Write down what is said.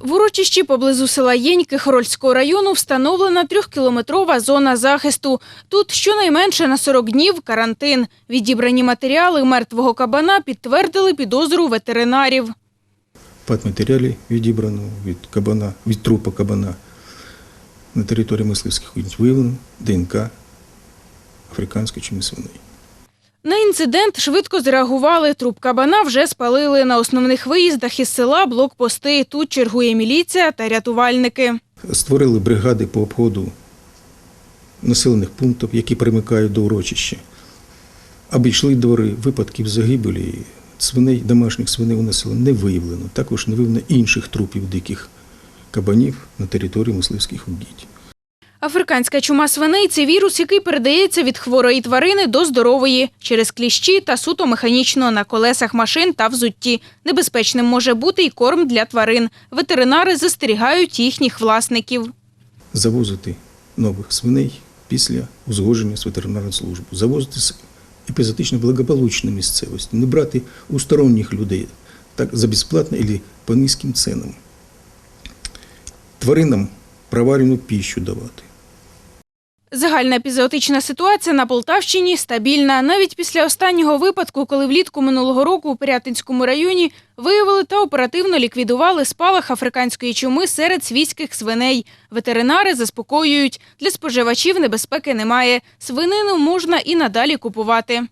В урочищі поблизу села Єньки Хорольського району встановлена трьохкілометрова зона захисту. Тут щонайменше на 40 днів карантин. Відібрані матеріали мертвого кабана підтвердили підозру ветеринарів. Патматеріалі відібрано від кабана, від трупа кабана на території мисливських виявлено ДНК африканської чуми свиней. На інцидент швидко зреагували. Труп кабана вже спалили. На основних виїздах із села блокпости. Тут чергує міліція та рятувальники. Створили бригади по обходу населених пунктів, які примикають до урочища. Обійшли двори випадків загибелі свиней, домашніх свиней у населення не виявлено. Також не виявлено інших трупів диких кабанів на території мисливських угідь. Африканська чума свиней – це вірус, який передається від хворої тварини до здорової через кліщі та суто механічно на колесах машин та взутті. Небезпечним може бути й корм для тварин. Ветеринари застерігають їхніх власників. завозити нових свиней після узгодження з ветеринарною службою, завозити з епізотично благополучної місцевості, не брати у сторонніх людей так за безплатно або по низьким ценам. Тваринам проварену піщу давати. Загальна епізоотична ситуація на Полтавщині стабільна. Навіть після останнього випадку, коли влітку минулого року у Пирятинському районі виявили та оперативно ліквідували спалах африканської чуми серед свійських свиней. Ветеринари заспокоюють, для споживачів небезпеки немає. Свинину можна і надалі купувати.